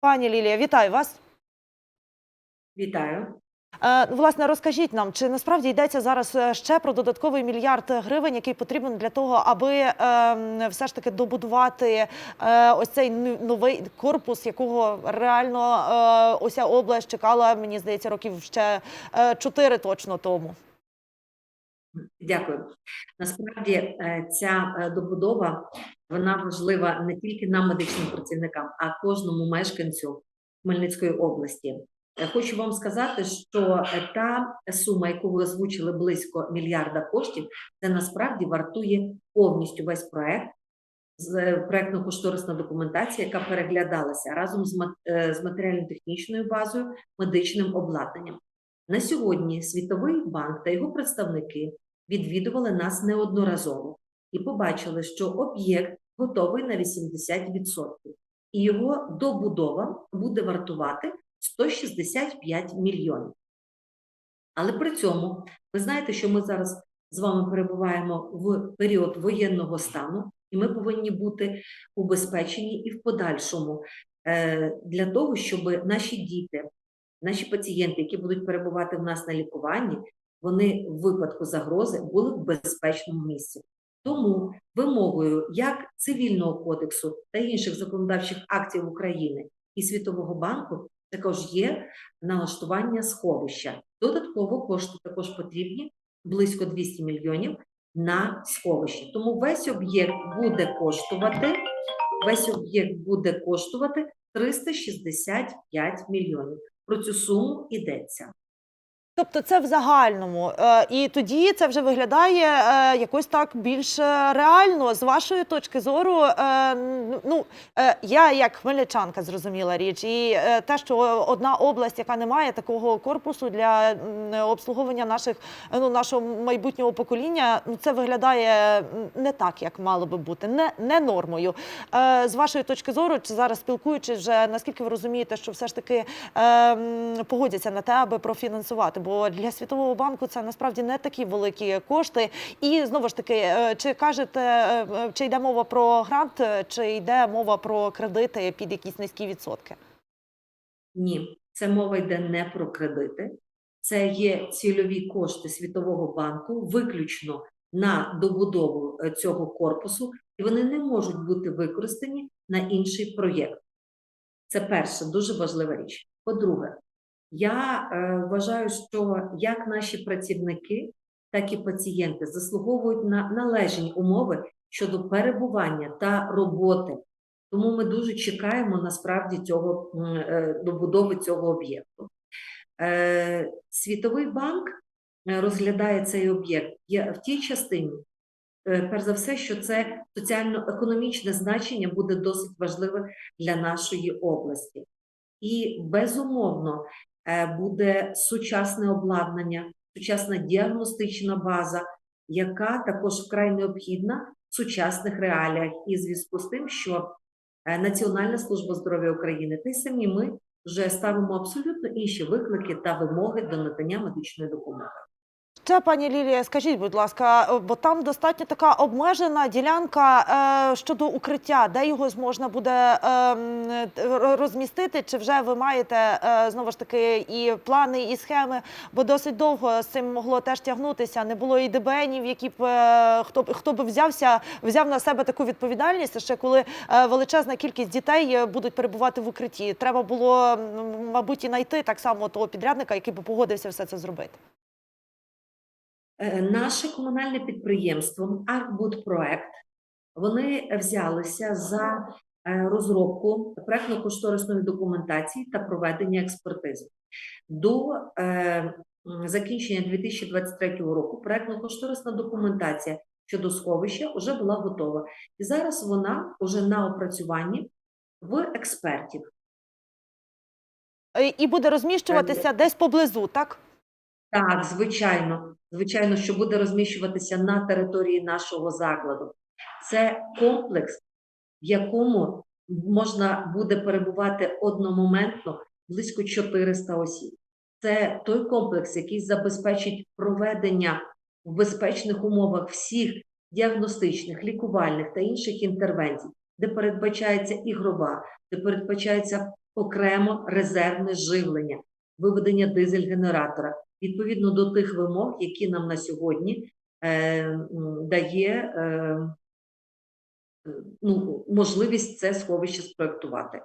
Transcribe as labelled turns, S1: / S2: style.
S1: Пані Лілія, вітаю вас.
S2: Вітаю.
S1: Е, Власне, розкажіть нам, чи насправді йдеться зараз е, ще про додатковий мільярд гривень, який потрібен для того, аби е, все ж таки добудувати е, ось цей новий корпус, якого реально ося область чекала, мені здається, років ще чотири точно тому.
S2: Дякую. Насправді е, ця е, добудова вона важлива не тільки нам, медичним працівникам, а кожному мешканцю Хмельницької області. Е, Хочу вам сказати, що та сума, яку ви озвучили близько мільярда коштів, це насправді вартує повністю весь проект. з проектно-кошторисна документація, яка переглядалася разом з матеріально-технічною базою, медичним обладнанням. На сьогодні Світовий банк та його представники відвідували нас неодноразово і побачили, що об'єкт готовий на 80%, і його добудова буде вартувати 165 мільйонів. Але при цьому ви знаєте, що ми зараз з вами перебуваємо в період воєнного стану, і ми повинні бути убезпечені і в подальшому е, для того, щоб наші діти, наші пацієнти, які будуть перебувати в нас на лікуванні, вони в випадку загрози були в безпечному місці. Тому вимогою як цивільного кодексу та інших законодавчих актів України і Світового банку також є налаштування сховища. Додатково кошти також потрібні близько 200 мільйонів на сховище. Тому весь об'єкт буде коштувати, весь об'єкт буде коштувати 365 мільйонів. Про цю суму йдеться.
S1: Тобто це в загальному, Е, і тоді це вже виглядає е, якось так більш е, реально з вашої точки зору. Ну я як хмельничанка зрозуміла річ, і те, що одна область, яка не має такого корпусу для обслуговування наших ну нашого майбутнього покоління, ну це виглядає не так, як мало би бути, не, не нормою. З вашої точки зору, чи зараз спілкуючись, вже наскільки ви розумієте, що все ж таки погодяться на те, аби профінансувати? Бо для світового банку це насправді не такі великі кошти. І знову ж таки, е, чи кажете, е, е, чи йде мова про грант, чи йде мова про кредити під якісь низькі відсотки?
S2: Ні, це мова йде не про кредити, це є цільові кошти Світового банку виключно на добудову цього корпусу, і вони не можуть бути використані на інший проєкт. Це перша дуже важлива річ. По-друге, я е, вважаю, що як наші працівники, так і пацієнти заслуговують на належні умови щодо перебування та роботи тому ми дуже чекаємо насправді цього е, добудови цього об'єкту. Е, Світовий банк е, розглядає цей об'єкт в тій частині, е, перш за все, що це соціально-економічне значення буде досить важливе для нашої області. І безумовно буде сучасне обладнання, сучасна діагностична база, яка також вкрай необхідна в сучасних реаліях, і зв'язку з тим, що е, Національна служба здоров'я України та й самі ми вже ставимо абсолютно інші виклики та вимоги до надання медичної допомоги.
S1: Ще, пані Лілія, скажіть, будь ласка, е, бо там достатньо така обмежена ділянка е, щодо укриття, де його можна буде е, розмістити? Чи вже ви маєте е, знову ж таки і плани, і схеми? Бо досить довго з цим могло теж тягнутися. Не було і ДБНів, які б е, хто б хто б взявся, взяв на себе таку відповідальність, ще коли е, величезна кількість дітей е, будуть перебувати в укритті. Треба було, мабуть, і знайти так само того підрядника, який би погодився все це зробити.
S2: Е, Наше комунальне підприємство Аркбудпроект вони взялися за е, розробку проектно-кошторисної документації та проведення експертизи. До е, закінчення 2023 року проектно-кошторисна документація щодо сховища вже була готова. І зараз вона вже на опрацюванні в експертів.
S1: І буде розміщуватися десь поблизу, так?
S2: Так, звичайно, звичайно, що буде розміщуватися на території нашого закладу. Це комплекс, в якому можна буде перебувати одномоментно близько 400 осіб. Це той комплекс, який забезпечить проведення в безпечних умовах всіх діагностичних, лікувальних та інших інтервенцій, де передбачається ігрова, де передбачається окремо резервне живлення, виведення дизель-генератора відповідно до тих вимог, які нам на сьогодні е, дає е, е, ну, можливість це сховище спроектувати.